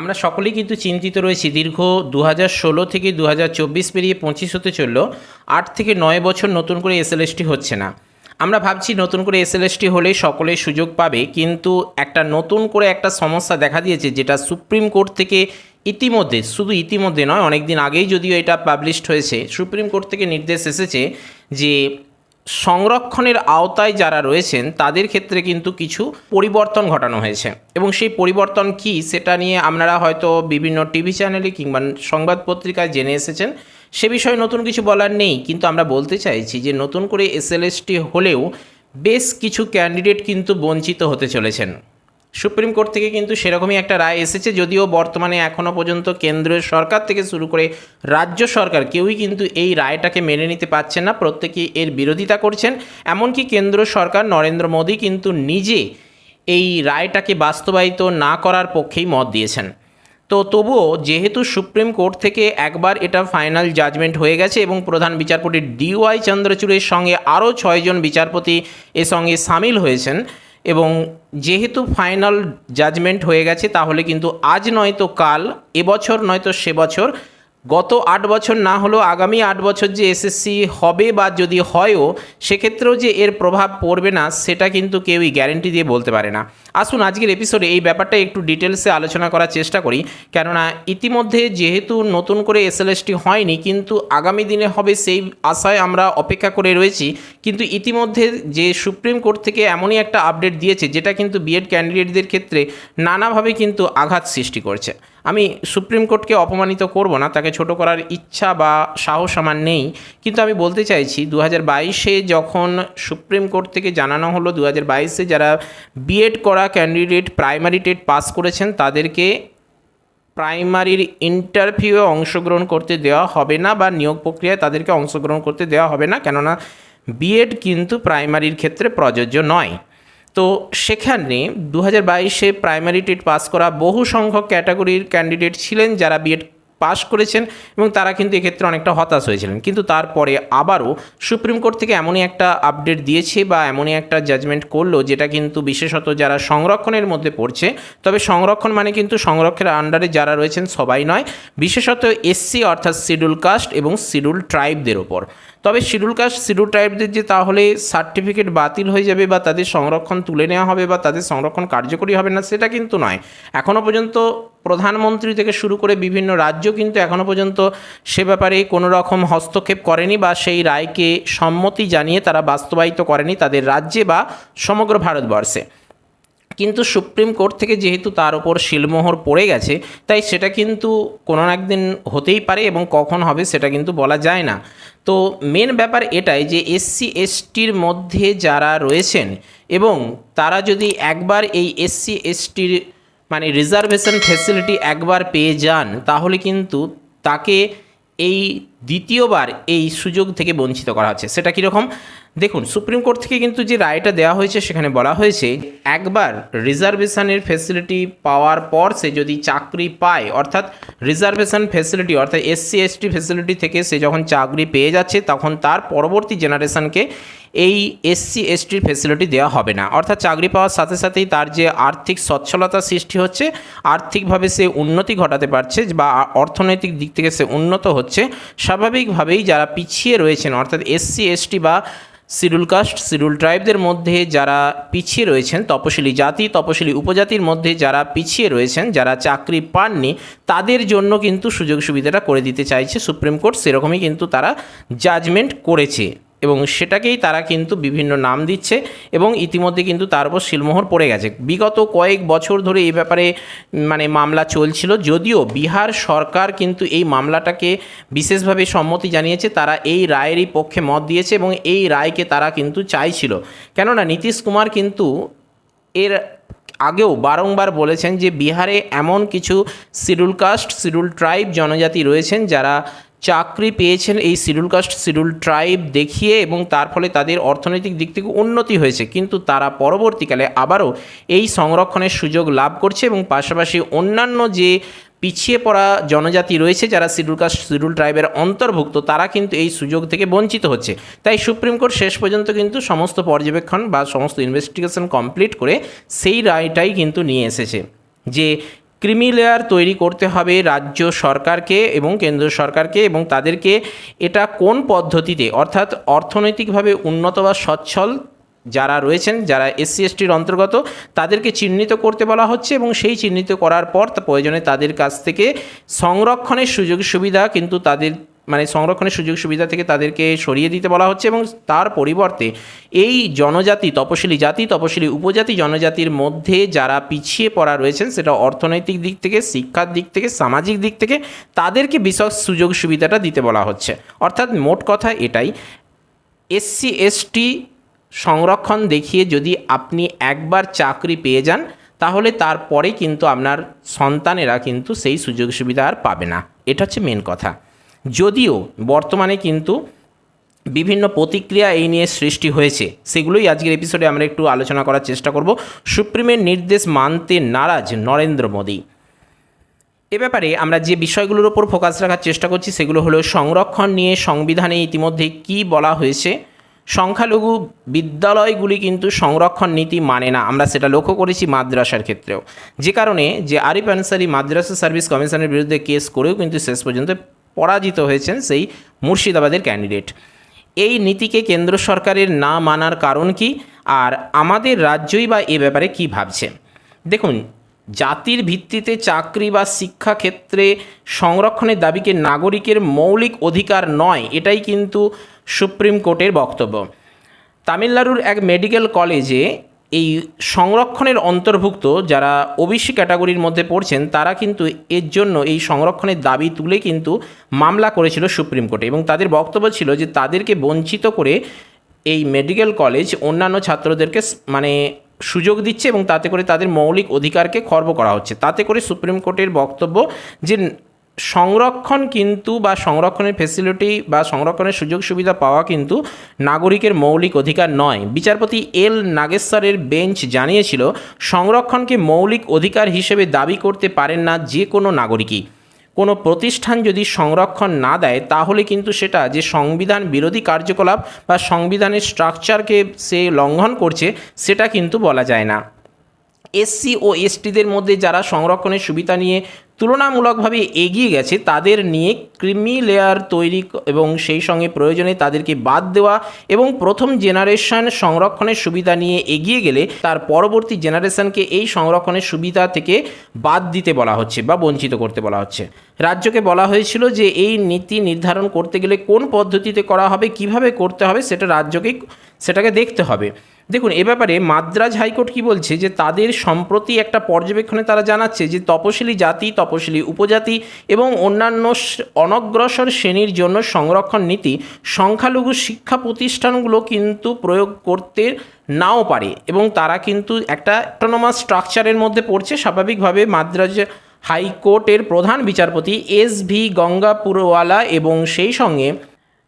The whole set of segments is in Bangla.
আমরা সকলেই কিন্তু চিন্তিত রয়েছি। দীর্ঘ দু ষোলো থেকে দু হাজার চব্বিশ পেরিয়ে পঁচিশ হতে চলল। আট থেকে নয় বছর নতুন করে এসএলএসটি হচ্ছে না। আমরা ভাবছি নতুন করে এসএলএসটি হলে সকলে সুযোগ পাবে, কিন্তু একটা নতুন করে একটা সমস্যা দেখা দিয়েছে যেটা সুপ্রিম কোর্ট থেকে ইতিমধ্যে, শুধু ইতিমধ্যে নয় অনেক দিন আগেই যদিও এটা পাবলিশড হয়েছে, সুপ্রিম কোর্ট থেকে নির্দেশ এসেছে যে সংরক্ষণের আওতায় যারা রয়েছেন, তাদের ক্ষেত্রে কিন্তু কিছু পরিবর্তন ঘটানো হয়েছে। এবং সেই পরিবর্তন কি, সেটা নিয়ে আপনারা হয়তো বিভিন্ন টিভি চ্যানেলে কিংবা সংবাদ পত্রিকায় জেনে এসেছেন। সে বিষয়ে নতুন কিছু বলার নেই, কিন্তু আমরা বলতে চাইছি যে নতুন করে এসএলএসটি হলেও বেশ কিছু ক্যান্ডিডেট কিন্তু বঞ্চিত হতে চলেছেন। সুপ্রিম কোর্ট থেকে কিন্তু সেরকমই একটা রায় এসেছে, যদিও বর্তমানে এখনও পর্যন্ত কেন্দ্রীয় সরকার থেকে শুরু করে রাজ্য সরকার কেউই কিন্তু এই রায়টাকে মেনে নিতে পারছেন না প্রত্যেকেই এর বিরোধিতা করছেন। এমনকি কেন্দ্র সরকার নরেন্দ্র মোদী কিন্তু নিজে এই রায়টাকে বাস্তবায়িত না করার পক্ষেই মত দিয়েছেন। তো তবুও যেহেতু সুপ্রিম কোর্ট থেকে একবার এটা ফাইনাল জাজমেন্ট হয়ে গেছে এবং প্রধান বিচারপতি ডিওয়াই চন্দ্রচূড়ের সঙ্গে আরও ছয়জন বিচারপতি এর সঙ্গে সামিল হয়েছেন এবং যেহেতু ফাইনাল জাজমেন্ট হয়ে গেছে তাহলে কিন্তু আজ নয়তো কাল এবছর নয়তো সে বছর। গত আট বছর না হলেও আগামী আট বছর যে এসএসসি হবে বা যদি হয়ও, সেক্ষেত্রেও যে এর প্রভাব পড়বে না, সেটা কিন্তু কেউই গ্যারেন্টি দিয়ে বলতে পারে না। আসুন আজকের এপিসোডে এই ব্যাপারটা একটু ডিটেলসে আলোচনা করার চেষ্টা করি। কেননা ইতিমধ্যে যেহেতু নতুন করে এসএলএসটি হয়নি, কিন্তু আগামী দিনে হবে সেই আশায় আমরা অপেক্ষা করে রয়েছি। কিন্তু ইতিমধ্যে যে সুপ্রিম কোর্ট থেকে এমনই একটা আপডেট দিয়েছে, যেটা কিন্তু বিএড ক্যান্ডিডেটদের ক্ষেত্রে নানাভাবে কিন্তু আঘাত সৃষ্টি করছে। আমি সুপ্রিম কোর্টকে অপমানিত করব না, তাকে ছোট করার ইচ্ছা বা সাহস আমার নেই। কিন্তু আমি বলতে চাইছি দু হাজার বাইশে যখন সুপ্রিম কোর্ট থেকে জানানো হলো দু হাজার বাইশে যারা বিএড করা ক্যান্ডিডেট প্রাইমারি টেট পাস করেছেন, তাদেরকে প্রাইমারির ইন্টারভিউয়ে অংশগ্রহণ করতে দেওয়া হবে না বা নিয়োগ প্রক্রিয়ায় তাদেরকে অংশগ্রহণ করতে দেওয়া হবে না। কেননা বিএড কিন্তু প্রাইমারির ক্ষেত্রে প্রযোজ্য নয়। তো সেখানে দু হাজার বাইশে প্রাইমারি টেট পাস করা বহু সংখ্যক ক্যাটাগরির ক্যান্ডিডেট ছিলেন যারা বিএড পাস করেছেন এবং তারা কিন্তু এক্ষেত্রে অনেকটা হতাশ হয়েছিলেন। কিন্তু তারপরে আবারও সুপ্রিম কোর্ট থেকে এমনই একটা আপডেট দিয়েছে বা এমনই একটা জাজমেন্ট করল যেটা কিন্তু বিশেষত যারা সংরক্ষণের মধ্যে পড়ছে, তবে সংরক্ষণ মানে কিন্তু সংরক্ষণের আন্ডারে যারা রয়েছেন সবাই নয়, বিশেষত এসসি অর্থাৎ শিডিউল কাস্ট এবং শিডিউল ট্রাইবদের ওপর। তবে শিডিউল কাস্ট, শিডিউল ট্রাইবদের যে তাহলে সার্টিফিকেট বাতিল হয়ে যাবে বা তাদের সংরক্ষণ তুলে নেওয়া হবে বা তাদের সংরক্ষণ কার্যকরী হবে না, সেটা কিন্তু নয়। এখনও পর্যন্ত প্রধানমন্ত্রী থেকে শুরু করে বিভিন্ন রাজ্য কিন্তু এখনও পর্যন্ত সে ব্যাপারে কোনো রকম হস্তক্ষেপ করেনি বা সেই রায়কে সম্মতি জানিয়ে তারা বাস্তবায়িত করেনি তাদের রাজ্যে বা সমগ্র ভারতবর্ষে। কিন্তু সুপ্রিম কোর্ট থেকে যেহেতু তার ওপর শিলমোহর পড়ে গেছে, তাই সেটা কিন্তু কোনো একদিন হতেই পারে এবং কখন হবে সেটা কিন্তু বলা যায় না। তো মেন ব্যাপার এটাই যে এসসি এসটির মধ্যে যারা রয়েছেন এবং তারা যদি একবার এই এসসি এসটির মানে রিজার্ভেশন ফেসিলিটি একবার পেয়ে যান, তাহলে কিন্তু তাকে এই দ্বিতীয়বার এই সুযোগ থেকে বঞ্চিত করা হচ্ছে। সেটা কীরকম? দেখুন, সুপ্রিম কোর্ট থেকে কিন্তু যে রায়টা দেওয়া হয়েছে, সেখানে বলা হয়েছে, একবার রিজার্ভেশনের ফেসিলিটি পাওয়ার পর সে যদি চাকরি পায়, অর্থাৎ রিজার্ভেশন ফেসিলিটি অর্থাৎ এসসি এসটি ফেসিলিটি থেকে সে যখন চাকরি পেয়ে যাচ্ছে, তখন তার পরবর্তী জেনারেশনকে এই এসসি এসটির ফেসিলিটি দেওয়া হবে না। অর্থাৎ চাকরি পাওয়ার সাথে সাথেই তার যে আর্থিক সচ্ছলতা সৃষ্টি হচ্ছে, আর্থিকভাবে সে উন্নতি ঘটাতে পারছে বা অর্থনৈতিক দিক থেকে সে উন্নত হচ্ছে, স্বাভাবিকভাবেই যারা পিছিয়ে রয়েছেন, অর্থাৎ এসসি এসটি বা শিডিউল কাস্ট শিডিউল ট্রাইবদের মধ্যে যারা পিছিয়ে রয়েছেন, তপশিলি জাতি, তপশিলি উপজাতির মধ্যে যারা পিছিয়ে রয়েছেন, যারা চাকরি পাননি, তাদের জন্য কিন্তু সুযোগ সুবিধাটা করে দিতে চাইছে সুপ্রিম কোর্ট। সেরকমই কিন্তু তারা জাজমেন্ট করেছে। এবং সেটাকেই তারা কিন্তু বিভিন্ন নাম দিচ্ছে এবং ইতিমধ্যে কিন্তু তার উপর শিলমোহর পড়ে গেছে। বিগত কয়েক বছর ধরে এই ব্যাপারে মানে মামলা চলছিল। যদিও বিহার সরকার কিন্তু এই মামলাটাকে বিশেষভাবে সম্মতি জানিয়েছে, তারা এই রায়েরই পক্ষে মত দিয়েছে এবং এই রায়কে তারা কিন্তু চাইছিল। কেননা, নীতিশ কুমার কিন্তু এর আগেও বারংবার বলেছেন যে বিহারে এমন কিছু শিডিউল কাস্ট, শিডিউল ট্রাইব জনজাতি রয়েছেন যারা চাকরি পেয়েছেন এই শিডিউল কাস্ট শিডিউল ট্রাইব দেখিয়ে এবং তার ফলে তাদের অর্থনৈতিক দিক থেকে উন্নতি হয়েছে। কিন্তু তারা পরবর্তীকালে আবারও এই সংরক্ষণের সুযোগ লাভ করছে এবং পাশাপাশি অন্যান্য যে পিছিয়ে পড়া জনজাতি রয়েছে যারা শিডিউল কাস্ট শিডিউল ট্রাইবের অন্তর্ভুক্ত, তারা কিন্তু এই সুযোগ থেকে বঞ্চিত হচ্ছে। তাই সুপ্রিম কোর্ট শেষ পর্যন্ত কিন্তু সমস্ত পর্যবেক্ষণ বা সমস্ত ইনভেস্টিগেশন কমপ্লিট করে সেই রায়টাই কিন্তু নিয়ে এসেছে যে ক্রিমি লেয়ার তৈরি করতে হবে রাজ্য সরকারকে এবং কেন্দ্র সরকারকে এবং তাদেরকে এটা কোন পদ্ধতিতে? অর্থাৎ অর্থনৈতিকভাবে উন্নত বা সচ্ছল যারা রয়েছেন, যারা এসসি এসটির অন্তর্গত, তাদেরকে চিহ্নিত করতে বলা হচ্ছে এবং সেই চিহ্নিত করার পর প্রয়োজনে তাদের কাছ থেকে সংরক্ষণের সুযোগ সুবিধা কিন্তু তাদের মানে সংরক্ষণের সুযোগ সুবিধা থেকে তাদেরকে সরিয়ে দিতে বলা হচ্ছে এবং তার পরিবর্তে এই জনজাতি তপশিলি জাতি, তপশিলি উপজাতি জনজাতির মধ্যে যারা পিছিয়ে পড়া রয়েছেন, সেটা অর্থনৈতিক দিক থেকে, শিক্ষার দিক থেকে, সামাজিক দিক থেকে, তাদেরকে বিশেষ সুযোগ সুবিধাটা দিতে বলা হচ্ছে। অর্থাৎ মোট কথা এটাই এসসি এসটি সংরক্ষণ দেখিয়ে যদি আপনি একবার চাকরি পেয়ে যান, তাহলে তারপরে কিন্তু আপনার সন্তানেরা কিন্তু সেই সুযোগ সুবিধা আর পাবে না। এটা হচ্ছে মেন কথা। যদিও বর্তমানে কিন্তু বিভিন্ন প্রতিক্রিয়া এই নিয়ে সৃষ্টি হয়েছে, সেগুলোই আজকের এপিসোডে আমরা একটু আলোচনা করার চেষ্টা করব। সুপ্রিমের নির্দেশ মানতে নারাজ নরেন্দ্র মোদী। এ ব্যাপারে আমরা যে বিষয়গুলোর ওপর ফোকাস রাখার চেষ্টা করছি, সেগুলো হলো সংরক্ষণ নিয়ে সংবিধানে ইতিমধ্যে কি বলা হয়েছে। সংখ্যালঘু বিদ্যালয়গুলি কিন্তু সংরক্ষণ নীতি মানে না, আমরা সেটা লক্ষ্য করেছি মাদ্রাসার ক্ষেত্রেও। যে কারণে যে আরিফ আনসারি মাদ্রাসা সার্ভিস কমিশনের বিরুদ্ধে কেস করেও কিন্তু শেষ পর্যন্ত পরাজিত হয়েছেন সেই মুর্শিদাবাদের ক্যান্ডিডেট এই নীতিকে কেন্দ্র সরকারের না মানার কারণ কি? আর আমাদের রাজ্যই বা এ ব্যাপারে কি ভাবছে? দেখুন, জাতির ভিত্তিতে চাকরি বা শিক্ষা ক্ষেত্রে সংরক্ষণের দাবিকে নাগরিকের মৌলিক অধিকার নয়, এটাই কিন্তু সুপ্রিম কোর্টের বক্তব্য। তামিলনাড়ুর এক মেডিকেল কলেজে এই সংরক্ষণের অন্তর্ভুক্ত যারা ওবিসি ক্যাটাগরির মধ্যে পড়ছেন, তারা কিন্তু এর জন্য এই সংরক্ষণের দাবি তুলে কিন্তু মামলা করেছিল সুপ্রিম কোর্টে এবং তাদের বক্তব্য ছিল যে তাদেরকে বঞ্চিত করে এই মেডিকেল কলেজ অন্যান্য ছাত্রদেরকে মানে সুযোগ দিচ্ছে এবং তাতে করে তাদের মৌলিক অধিকারকে খর্ব করা হচ্ছে। তাতে করে সুপ্রিম কোর্টের বক্তব্য যে সংরক্ষণ কিন্তু বা সংরক্ষণের ফেসিলিটি বা সংরক্ষণের সুযোগ সুবিধা পাওয়া কিন্তু নাগরিকের মৌলিক অধিকার নয়। বিচারপতি এল নাগেশ্বরের বেঞ্চ জানিয়েছিল, সংরক্ষণকে মৌলিক অধিকার হিসেবে দাবি করতে পারেন না যে কোনো নাগরিকই। কোনো প্রতিষ্ঠান যদি সংরক্ষণ না দেয়, তাহলে কিন্তু সেটা যে সংবিধান বিরোধী কার্যকলাপ বা সংবিধানের স্ট্রাকচারকে সে লঙ্ঘন করছে, সেটা কিন্তু বলা যায় না। এসসি ও এসটিদের মধ্যে যারা সংরক্ষণের সুবিধা নিয়ে তুলনামূলকভাবে এগিয়ে গেছে, তাদের নিয়ে ক্রিমি লেয়ার তৈরি এবং সেই সঙ্গে প্রয়োজনে তাদেরকে বাদ দেওয়া এবং প্রথম জেনারেশন সংরক্ষণের সুবিধা নিয়ে এগিয়ে গেলে তার পরবর্তী জেনারেশনকে এই সংরক্ষণের সুবিধা থেকে বাদ দিতে বলা হচ্ছে বা বঞ্চিত করতে বলা হচ্ছে। রাজ্যকে বলা হয়েছিল যে এই নীতি নির্ধারণ করতে গেলে কোন পদ্ধতিতে করা হবে, কীভাবে করতে হবে, সেটা রাজ্যকেই সেটাকে দেখতে হবে। দেখুন, এ ব্যাপারে মাদ্রাজ হাইকোর্ট কি বলছে? যে তাদের সম্প্রতি একটা পর্যবেক্ষণে তারা জানাচ্ছে যে তপশিলি জাতি, তপশিলি উপজাতি এবং অন্যান্য অনগ্রসর শ্রেণির জন্য সংরক্ষণ নীতি সংখ্যালঘু শিক্ষা প্রতিষ্ঠানগুলো কিন্তু প্রয়োগ করতে নাও পারে এবং তারা কিন্তু একটা অটোনোমাস স্ট্রাকচারের মধ্যে পড়ছে। স্বাভাবিকভাবে মাদ্রাজ হাইকোর্টের প্রধান বিচারপতি এস ভি গঙ্গাপুরওয়ালা এবং সেই সঙ্গে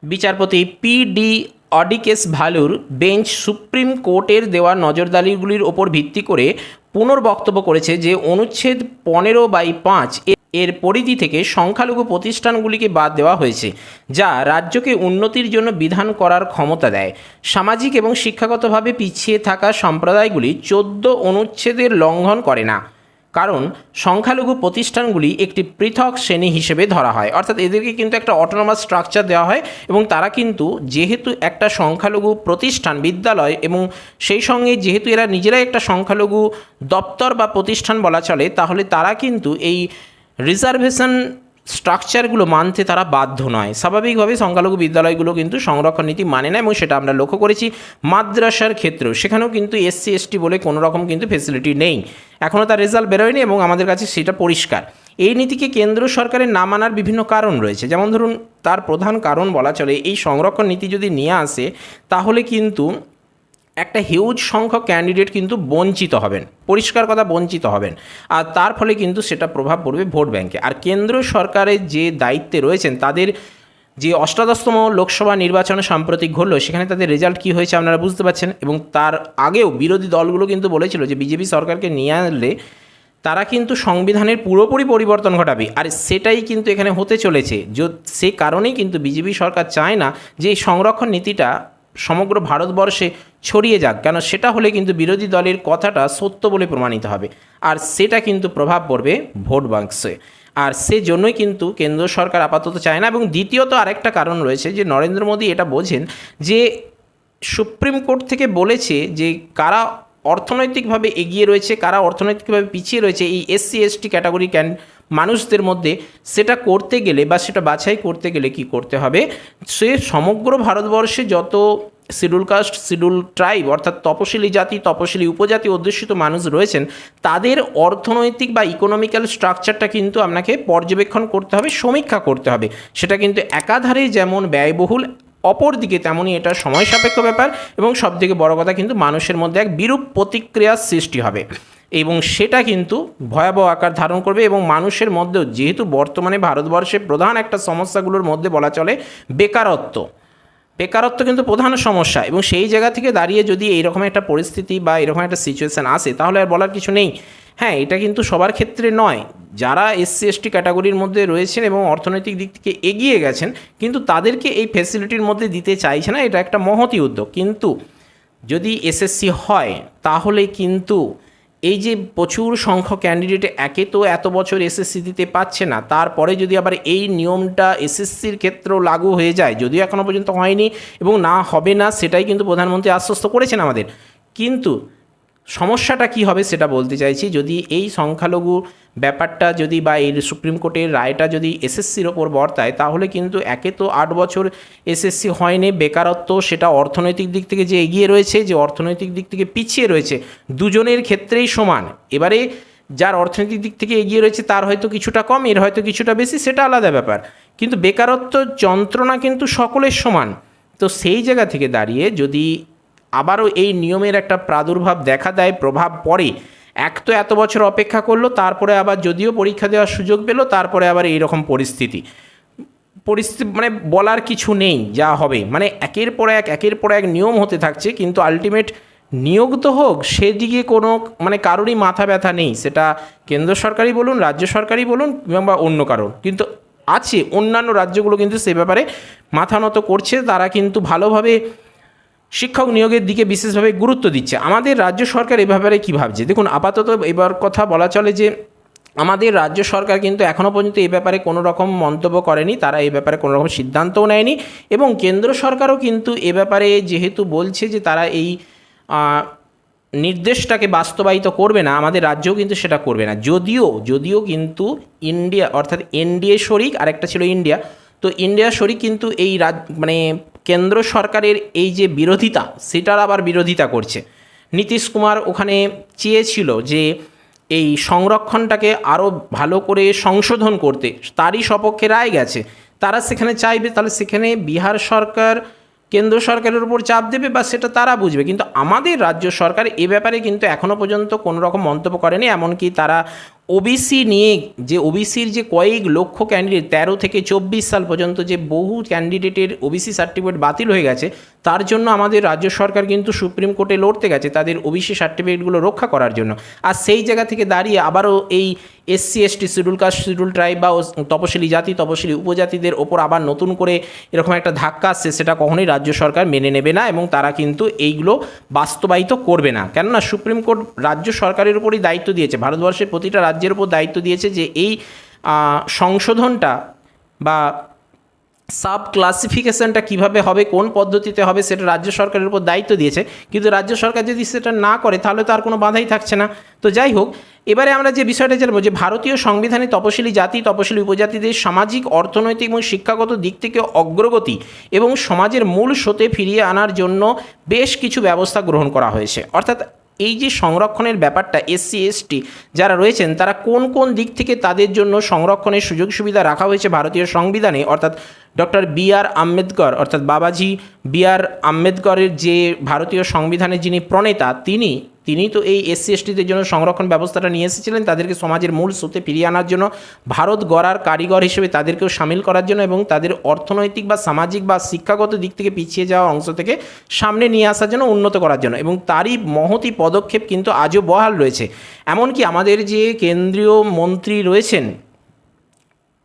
বিচারপতি পি ডি অডিকেস ভালুর বেঞ্চ সুপ্রিম কোর্টের দেওয়া নজরদারিগুলির ওপর ভিত্তি করে পুনর্বক্তব্য করেছে যে অনুচ্ছেদ পনেরো বাই পাঁচ এর পরিধি থেকে সংখ্যালঘু প্রতিষ্ঠানগুলিকে বাদ দেওয়া হয়েছে, যা রাজ্যকে উন্নতির জন্য বিধান করার ক্ষমতা দেয়। সামাজিক এবং শিক্ষাগতভাবে পিছিয়ে থাকা সম্প্রদায়গুলি চোদ্দ অনুচ্ছেদের লঙ্ঘন করে না। কারণ সংখ্যালঘু প্রতিষ্ঠানগুলি একটি পৃথক শ্রেণি হিসেবে ধরা হয়। অর্থাৎ এদেরকে কিন্তু একটা অটোনোমাস স্ট্রাকচার দেওয়া হয় এবং তারা কিন্তু যেহেতু একটা সংখ্যালঘু প্রতিষ্ঠান, বিদ্যালয় এবং সেই সঙ্গে যেহেতু এরা নিজেরাই একটা সংখ্যালঘু দপ্তর বা প্রতিষ্ঠান বলা চলে, তাহলে তারা কিন্তু এই রিজার্ভেশন স্ট্রাকচারগুলো মানতে তারা বাধ্য নয়। স্বাভাবিকভাবে সংখ্যালঘু বিদ্যালয়গুলো কিন্তু সংরক্ষণ নীতি মানে না এবং সেটা আমরা লক্ষ্য করেছি মাদ্রাসার ক্ষেত্রেও। সেখানেও কিন্তু এসসি, এসটি বলে কোনো রকম কিন্তু ফেসিলিটি নেই। এখনও তার রেজাল্ট বেরোয়নি এবং আমাদের কাছে সেটা পরিষ্কার। এই নীতিকে কেন্দ্র সরকারের না মানার বিভিন্ন কারণ রয়েছে। যেমন ধরুন, তার প্রধান কারণ বলা চলে, এই সংরক্ষণ নীতি যদি নিয়ে আসে, তাহলে কিন্তু একটা হিউজ সংখ্যক ক্যান্ডিডেট কিন্তু বঞ্চিত হবেন, পরিষ্কার কথা বঞ্চিত হবেন। আর তার ফলে কিন্তু সেটা প্রভাব পড়বে ভোট ব্যাংকে। আর কেন্দ্র সরকারের যে দায়িত্বে রয়েছেন, তাদের যে অষ্টাদশতম লোকসভা নির্বাচনে সাম্প্রতিক ঘটলো, সেখানে তাদের রেজাল্ট কী হয়েছে আপনারা বুঝতে পারছেন? এবং তার আগেও বিরোধী দলগুলো কিন্তু বলেছিল যে বিজেপি সরকারকে নিয়ে আনলে তারা কিন্তু সংবিধানের পুরোপুরি পরিবর্তন ঘটাবে। আর সেটাই কিন্তু এখানে হতে চলেছে। যো, সে কারণেই কিন্তু বিজেপি সরকার চায় না যে এই সংরক্ষণ নীতিটা সমগ্র ভারতবর্ষে ছড়িয়ে যাক, কেন সেটা হলে কিন্তু বিরোধী দলের কথাটা সত্য বলে প্রমাণিত হবে। আর সেটা কিন্তু প্রভাব পড়বে ভোট বাক্সে। আর সেজন্যই কিন্তু কেন্দ্র সরকার আপাতত চায় না। এবং দ্বিতীয়ত আরেকটা কারণ রয়েছে যে নরেন্দ্র মোদী এটা বোঝেন যে সুপ্রিম কোর্ট থেকে বলেছে যে কারা অর্থনৈতিকভাবে এগিয়ে রয়েছে, কারা অর্থনৈতিকভাবে পিছিয়ে রয়েছে, এই এসসি এসটি ক্যাটাগরি ক্যান মানুষদের মধ্যে সেটা করতে গেলে বা সেটা বাছাই করতে গেলে কি করতে হবে? সে সমগ্র ভারতবর্ষে যত শিডিউল কাস্ট শিডিউল ট্রাইব অর্থাৎ তপশিলি জাতি, তপশিলি উপজাতি অধ্যুষিত মানুষ রয়েছেন, তাদের অর্থনৈতিক বা ইকোনমিক্যাল স্ট্রাকচারটা কিন্তু আপনাকে পর্যবেক্ষণ করতে হবে, সমীক্ষা করতে হবে। সেটা কিন্তু একাধারে যেমন ব্যয়বহুল, অপরদিকে তেমনই এটা সময় সাপেক্ষ ব্যাপার এবং সবথেকে বড় কথা কিন্তু মানুষের মধ্যে এক বিরূপ প্রতিক্রিয়ার সৃষ্টি হবে। এবং সেটা কিন্তু ভয়াবহ আকার ধারণ করবে এবং মানুষের মধ্যেও, যেহেতু বর্তমানে ভারতবর্ষে প্রধান একটা সমস্যাগুলোর মধ্যে বলা চলে বেকারত্ব। বেকারত্ব কিন্তু প্রধান সমস্যা এবং সেই জায়গা থেকে দাঁড়িয়ে যদি এইরকম একটা পরিস্থিতি বা এরকম একটা সিচুয়েশান আসে, তাহলে আর বলার কিছু নেই। হ্যাঁ এটা কিন্তু সবার ক্ষেত্রে নয়। যারা এসসি, এসটি ক্যাটাগরির মধ্যে রয়েছেন এবং অর্থনৈতিক দিক থেকে এগিয়ে গেছেন, কিন্তু তাদেরকে এই ফেসিলিটির মধ্যে দিতে চাইছে না, এটা একটা মহতি উদ্যোগ। কিন্তু যদি এসএসসি হয়, তাহলে কিন্তু এই যে প্রচুর সংখ্যক ক্যান্ডিডেট একে তো এত বছর এসএসসি দিতে পাচ্ছে না, তারপরে যদি আবার এই নিয়মটা এসএসসির ক্ষেত্রেও লাগু হয়ে যায়, যদিও এখনও পর্যন্ত হয়নি এবং না হবে না, সেটাই কিন্তু প্রধানমন্ত্রী আশ্বস্ত করেছেন আমাদের। কিন্তু সমস্যাটা কি হবে সেটা বলতে চাইছি। যদি এই সংখ্যালঘু ব্যাপারটা যদি বা এই সুপ্রিম কোর্টের রায়টা যদি এসএসসির ওপর বর্তায়, তাহলে কিন্তু একে তো আট বছর এসএসসি হয়নি, বেকারত্ব সেটা অর্থনৈতিক দিক থেকে যে এগিয়ে রয়েছে, যে অর্থনৈতিক দিক থেকে পিছিয়ে রয়েছে, দুজনের ক্ষেত্রেই সমান। এবারে যার অর্থনৈতিক দিক থেকে এগিয়ে রয়েছে, তার হয়তো কিছুটা কম, এর হয়তো কিছুটা বেশি, সেটা আলাদা ব্যাপার। কিন্তু বেকারত্ব যন্ত্রণা কিন্তু সকলের সমান। তো সেই জায়গা থেকে দাঁড়িয়ে যদি আবারও এই নিয়মের একটা প্রাদুর্ভাব দেখা দেয়, প্রভাব পড়ে। এক তো এত বছর অপেক্ষা করল, তারপরে আবার যদিও পরীক্ষা দেওয়ার সুযোগ পেল, তারপরে আবার এইরকম পরিস্থিতি। পরিস্থিতি মানে বলার কিছু নেই, যা হবে। মানে একের পর এক, একের পর এক নিয়ম হতে থাকছে, কিন্তু আলটিমেট নিয়োগ তো হোক, সেদিকে কোনো মানে কারোরই মাথা ব্যথা নেই। সেটা কেন্দ্র সরকারই বলুন, রাজ্য সরকারই বলুন, কিংবা অন্য কারোর। কিন্তু আছে, অন্যান্য রাজ্যগুলো কিন্তু সে ব্যাপারে মাথা নত করছে, তারা কিন্তু ভালোভাবে শিক্ষক নিয়োগের দিকে বিশেষভাবে গুরুত্ব দিচ্ছে। আমাদের রাজ্য সরকার এ ব্যাপারে কী ভাবছে? দেখুন, আপাতত এবার কথা বলা চলে যে, আমাদের রাজ্য সরকার কিন্তু এখনও পর্যন্ত এই ব্যাপারে কোনো রকম মন্তব্য করেনি। তারা এই ব্যাপারে কোনো রকম সিদ্ধান্তও নেয়নি এবং কেন্দ্র সরকারও কিন্তু এ ব্যাপারে যেহেতু বলছে যে, তারা এই নির্দেশটাকে বাস্তবায়িত করবে না, আমাদের রাজ্যও কিন্তু সেটা করবে না। যদিও যদিও কিন্তু ইন্ডিয়া অর্থাৎ এনডিএ শরিক, আরেকটা ছিল ইন্ডিয়া তো ইন্ডিয়া শরিক কিন্তু এই রাজ মানে কেন্দ্র সরকারের এই যে বিরোধিতা, সেটার আবার বিরোধিতা করছে। নীতিশ কুমার ওখানে চেয়েছিল যে এই সংরক্ষণটাকে আরও ভালো করে সংশোধন করতে, তারই সপক্ষে রায় গেছে। তারা সেখানে চাইবে, তাহলে সেখানে বিহার সরকার, কেন্দ্র সরকারের উপর চাপ দেবে বা সেটা তারা বুঝবে। কিন্তু আমাদের রাজ্য সরকার এ ব্যাপারে কিন্তু এখনও পর্যন্ত কোনো রকম মন্তব্য করেনি, এমনকি তারা ওবিসি নিয়ে যে ওবিসির যে কয়েক লক্ষ ক্যান্ডিডেট তেরো থেকে চব্বিশ সাল পর্যন্ত যে বহু ক্যান্ডিডেটের ওবিসি সার্টিফিকেট বাতিল হয়ে গেছে, তার জন্য আমাদের রাজ্য সরকার কিন্তু সুপ্রিম কোর্টে লড়তে গেছে তাদের ওবিসি সার্টিফিকেটগুলো রক্ষা করার জন্য। আর সেই জায়গা থেকে দাঁড়িয়ে আবারও এই SC ST schedule caste schedule tribe বা তপশিলি জাতি, তপশিলি উপজাতিদের ওপর আবার নতুন করে এরকম একটা ধাক্কা আসছে, সেটা কখনোই রাজ্য সরকার মেনে নেবে না এবং তারা কিন্তু এইগুলো বাস্তবায়িত করবে না। কেননা সুপ্রিম কোর্ট রাজ্য সরকারের উপরই দায়িত্ব দিয়েছে। ভারতবর্ষের প্রতিটা রাজ্যের উপর দায়িত্ব দিয়েছে যে এই সংশোধনটা বা সাব ক্লাসিফিকেশনটা কীভাবে হবে, কোন পদ্ধতিতে হবে সেটা রাজ্য সরকারের উপর দায়িত্ব দিয়েছে। কিন্তু রাজ্য সরকার যদি সেটা না করে, তাহলে তো আর কোনো বাধাই থাকছে না। তো যাই হোক, এবারে আমরা যে বিষয়টা জানব যে ভারতীয় সংবিধানে তপশিলি জাতি, তপশিলি উপজাতিদের সামাজিক, অর্থনৈতিক এবং শিক্ষাগত দিক থেকে অগ্রগতি এবং সমাজের মূল স্রোতে ফিরিয়ে আনার জন্য বেশ কিছু ব্যবস্থা গ্রহণ করা হয়েছে। অর্থাৎ এই যে সংরক্ষণের ব্যাপারটা, এসসি, এসটি যারা রয়েছেন, তারা কোন কোন দিক থেকে তাদের জন্য সংরক্ষণের সুযোগ সুবিধা রাখা হয়েছে ভারতীয় সংবিধানে? অর্থাৎ ডক্টর বি আর আম্বেদকর, অর্থাৎ বাবাজি বি আর আম্বেদকরের যে ভারতীয় সংবিধানের যিনি প্রণেতা, তিনি তিনি তো এই এসসি এসটিদের জন্য সংরক্ষণ ব্যবস্থাটা নিয়ে এসেছিলেন, তাদেরকে সমাজের মূল স্রোতে ফিরিয়ে আনার জন্য, ভারত গড়ার কারিগর হিসেবে তাদেরকেও সামিল করার জন্য এবং তাদের অর্থনৈতিক বা সামাজিক বা শিক্ষাগত দিক থেকে পিছিয়ে যাওয়া অংশ থেকে সামনে নিয়ে আসার জন্য উন্নত করার জন্য এবং তারই মহতি পদক্ষেপ কিন্তু আজও বহাল রয়েছে। এমনকি আমাদের যে কেন্দ্রীয় মন্ত্রী রয়েছেন,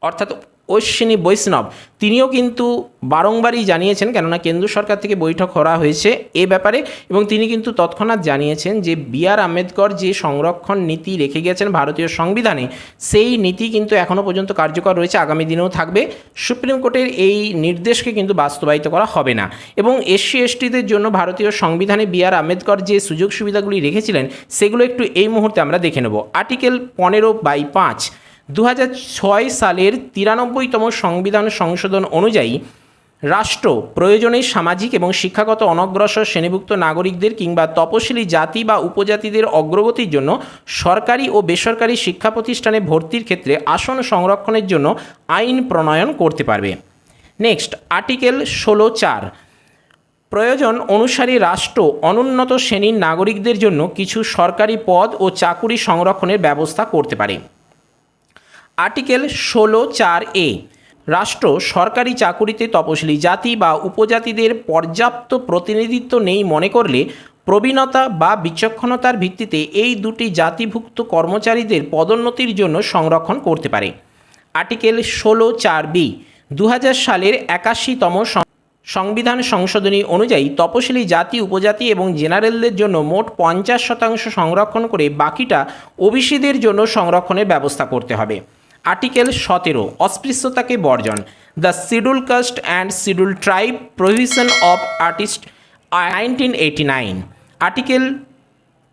অর্থাৎ অশ্বিনী বৈষ্ণব, তিনিও কিন্তু বারংবারই জানিয়েছেন, কেননা কেন্দ্র সরকার থেকে বৈঠক করা হয়েছে এ ব্যাপারে, এবং তিনি কিন্তু তৎক্ষণাৎ জানিয়েছেন যে বি আর আম্বেদকর যে সংরক্ষণ নীতি রেখে গেছেন ভারতীয় সংবিধানে, সেই নীতি কিন্তু এখনও পর্যন্ত কার্যকর রয়েছে, আগামী দিনেও থাকবে। সুপ্রিম কোর্টের এই নির্দেশকে কিন্তু বাস্তবায়িত করা হবে না। এবং এসসি, এসটিদের জন্য ভারতীয় সংবিধানে বি আর আম্বেদকর যে সুযোগ সুবিধাগুলি রেখেছিলেন, সেগুলো একটু এই মুহূর্তে আমরা দেখে নেব। আর্টিকেল পনেরো বাই পাঁচ দু সালের তিরানব্বইতম সংবিধান সংশোধন অনুযায়ী রাষ্ট্র, প্রয়োজনে সামাজিক এবং শিক্ষাগত অনগ্রসর শ্রেণীভুক্ত নাগরিকদের কিংবা তপশিলি জাতি বা উপজাতিদের অগ্রগতির জন্য সরকারি ও বেসরকারি শিক্ষা প্রতিষ্ঠানে ভর্তির ক্ষেত্রে আসন সংরক্ষণের জন্য আইন প্রণয়ন করতে পারবে। নেক্সট, আর্টিকেল ষোলো চার। প্রয়োজন অনুসারী রাষ্ট্র অনুন্নত শ্রেণির নাগরিকদের জন্য কিছু সরকারি পদ ও চাকুরি সংরক্ষণের ব্যবস্থা করতে পারে। আর্টিকেল ষোলো চার এ, রাষ্ট্র সরকারি চাকুরিতে তপশিলি জাতি বা উপজাতিদের পর্যাপ্ত প্রতিনিধিত্ব নেই মনে করলে প্রবীণতা বা বিচক্ষণতার ভিত্তিতে এই দুটি জাতিভুক্ত কর্মচারীদের পদোন্নতির জন্য সংরক্ষণ করতে পারে। আর্টিকেল ষোলো চার বি দু হাজার সালের একাশিতম সংবিধান সংশোধনী অনুযায়ী তপশিলি জাতি, উপজাতি এবং জেনারেলদের জন্য মোট পঞ্চাশ শতাংশ সংরক্ষণ করে বাকিটা ওবিসিদের জন্য সংরক্ষণের ব্যবস্থা করতে হবে। আর্টিকেল সতেরো, অস্পৃশ্যতাকে বর্জন। The schedule caste and schedule tribe, provision of artist, nineteen eighty nine. Article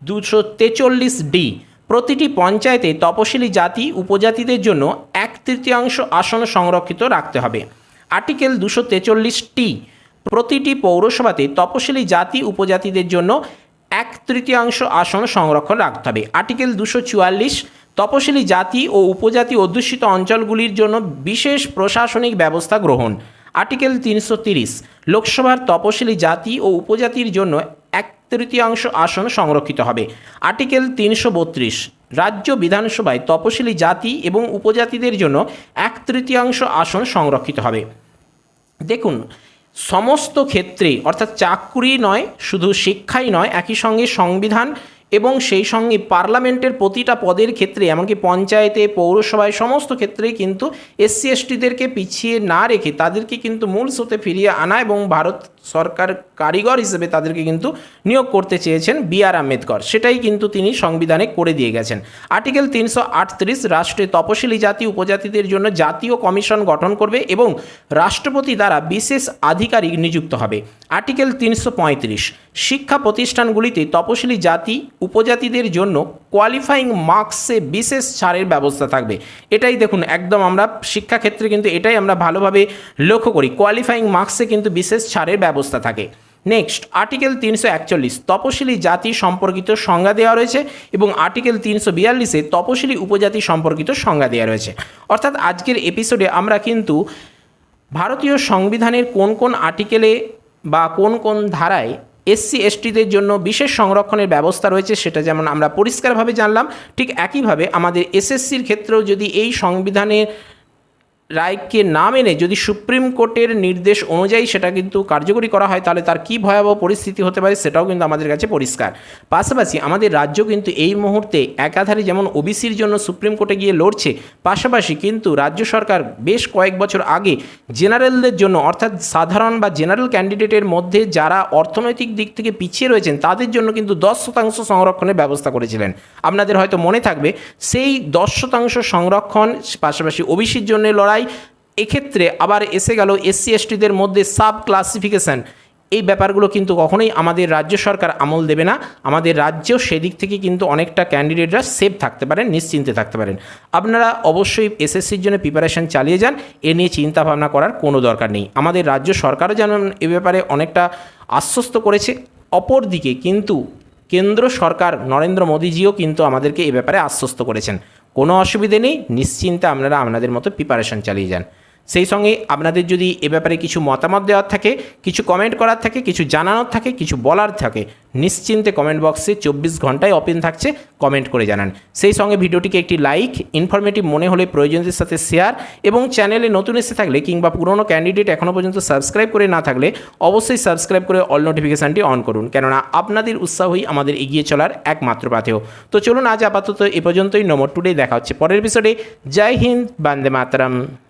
দুশো তেচল্লিশ ডি, প্রতিটি পঞ্চায়েতে তপশিলি জাতি উপজাতিদের জন্য এক তৃতীয়াংশ আসন সংরক্ষিত রাখতে হবে। আর্টিকেল দুশো তেচল্লিশ টি, প্রতিটি পৌরসভাতে তপশিলি জাতি উপজাতিদের জন্য এক তৃতীয়াংশ আসন সংরক্ষণ রাখতে হবে। আর্টিকেল দুশো চুয়াল্লিশ তপশিলি জাতি ও উপজাতি অধ্যুষিত অঞ্চলগুলির জন্য বিশেষ প্রশাসনিক ব্যবস্থা গ্রহণ। আর্টিকেল তিনশো তিরিশ, লোকসভার তপশিলি জাতি ও উপজাতির জন্য এক তৃতীয়াংশ আসন সংরক্ষিত হবে। আর্টিকেল তিনশো বত্রিশ, রাজ্য বিধানসভায় তপশিলি জাতি এবং উপজাতিদের জন্য এক তৃতীয়াংশ আসন সংরক্ষিত হবে। দেখুন, সমস্ত ক্ষেত্রে অর্থাৎ চাকুরি নয়, শুধু শিক্ষাই নয়, একই সঙ্গে সংবিধান এবং সেই সঙ্গে পার্লামেন্টের প্রতিটা পদের ক্ষেত্রে, এমনকি পঞ্চায়েতে, পৌরসভায়, সমস্ত ক্ষেত্রেই কিন্তু এসসি এসটিদেরকে পিছিয়ে না রেখে তাদেরকে কিন্তু মূল স্রোতে ফিরিয়ে আনা এবং ভারত সরকার কারিগর হিসেবে তাদেরকে কিন্তু নিয়োগ করতে চেয়েছেন বি আর আম্বেদকর। সেটাই কিন্তু তিনি সংবিধানে করে দিয়ে গেছেন। আর্টিকেল তিনশো আটত্রিশ, রাষ্ট্রে তপশিলি জাতি উপজাতিদের জন্য জাতীয় কমিশন গঠন করবে এবং রাষ্ট্রপতি দ্বারা বিশেষ আধিকারিক নিযুক্ত হবে। আর্টিকেল তিনশো পঁয়ত্রিশ, শিক্ষা প্রতিষ্ঠানগুলিতে তপশিলি জাতি, উপজাতিদের জন্য কোয়ালিফাইং মার্কসে বিশেষ ছাড়ের ব্যবস্থা থাকবে। এটাই দেখুন, একদম আমরা শিক্ষাক্ষেত্রে কিন্তু এটাই আমরা ভালোভাবে লক্ষ্য করি। কোয়ালিফাইং মার্কসে কিন্তু বিশেষ ছাড়ের ব্যবস্থা থাকে। নেক্সট আর্টিকেল তিনশো একচল্লিশ, তপশিলি জাতি সম্পর্কিত সংজ্ঞা দেওয়া রয়েছে এবং আর্টিকেল তিনশো বিয়াল্লিশে তপশিলি উপজাতি সম্পর্কিত সংজ্ঞা দেওয়া রয়েছে। অর্থাৎ আজকের এপিসোডে আমরা কিন্তু ভারতীয় সংবিধানের কোন কোন আর্টিকেলে বা কোন কোন ধারায় এসসি এসটিদের জন্য বিশেষ সংরক্ষণের ব্যবস্থা রয়েছে সেটা যেমন আমরা পরিষ্কারভাবে জানলাম, ঠিক একইভাবে আমাদের এসএসসির ক্ষেত্রেও যদি এই সংবিধানের রায়কে না মেনে যদি সুপ্রিম কোর্টের নির্দেশ অনুযায়ী সেটা কিন্তু কার্যকরী করা হয়, তাহলে তার কী ভয়াবহ পরিস্থিতি হতে পারে সেটাও কিন্তু আমাদের কাছে পরিষ্কার। পাশাপাশি আমাদের রাজ্য কিন্তু এই মুহূর্তে একাধারে যেমন ওবিসির জন্য সুপ্রিম কোর্টে গিয়ে লড়ছে, পাশাপাশি কিন্তু রাজ্য সরকার বেশ কয়েক বছর আগে জেনারেলদের জন্য, অর্থাৎ সাধারণ বা জেনারেল ক্যান্ডিডেটের মধ্যে যারা অর্থনৈতিক দিক থেকে পিছিয়ে রয়েছেন, তাদের জন্য কিন্তু দশ শতাংশ সংরক্ষণের ব্যবস্থা করেছিলেন। আপনাদের হয়তো মনে থাকবে, সেই দশ শতাংশ সংরক্ষণ, পাশাপাশি ওবিসির জন্য লড়াই এক্ষেত্রে আবার এসে গেল এসসি এসটিদের মধ্যে সাব ক্লাসিফিকেশান। এই ব্যাপারগুলো কিন্তু কখনোই আমাদের রাজ্য সরকার আমল দেবে না। আমাদের রাজ্যেও সেদিক থেকে কিন্তু অনেকটা ক্যান্ডিডেটরা সেফ থাকতে পারেন, নিশ্চিন্তে থাকতে পারেন। আপনারা অবশ্যই এসএসসির জন্য প্রিপারেশান চালিয়ে যান। এ নিয়ে চিন্তা ভাবনা করার কোনো দরকার নেই। আমাদের রাজ্য সরকারও যেন এ ব্যাপারে অনেকটা আশ্বস্ত করেছে। অপরদিকে কিন্তু কেন্দ্র সরকার নরেন্দ্র মোদীজিও কিন্তু আমাদেরকে এ ব্যাপারে আশ্বস্ত করেছেন। কোনো অসুবিধে নেই নিশ্চিন্তে আপনারা আপনাদের মতো প্রিপারেশন চালিয়ে যান। সেই সঙ্গে আপনাদের যদি এ ব্যাপারে কিছু মতামত দেওয়ার থাকে, কিছু কমেন্ট করার থাকে, কিছু জানানোর থাকে, কিছু বলার থাকে, নিশ্চিন্তে কমেন্ট বক্সে চব্বিশ ঘন্টায় ওপেন থাকছে কমেন্ট করে জানান। সেই সঙ্গে ভিডিওটিকে একটি লাইক ইনফরমেটিভ মনে হলে প্রয়োজনদের সাথে শেয়ার এবং চ্যানেলে নতুন এসে থাকলে কিংবা পুরনো ক্যান্ডিডেট এখনও পর্যন্ত সাবস্ক্রাইব করে না থাকলে অবশ্যই সাবস্ক্রাইব করে অল নোটিফিকেশানটি অন করুন। কেননা আপনাদের উৎসাহই আমাদের এগিয়ে চলার একমাত্র পাথেও তো চলুন আজ আপাতত এ পর্যন্তই নমর টুডে দেখা হচ্ছে পরের এপিসোডে জয় হিন্দ, বান্দে মাতরম।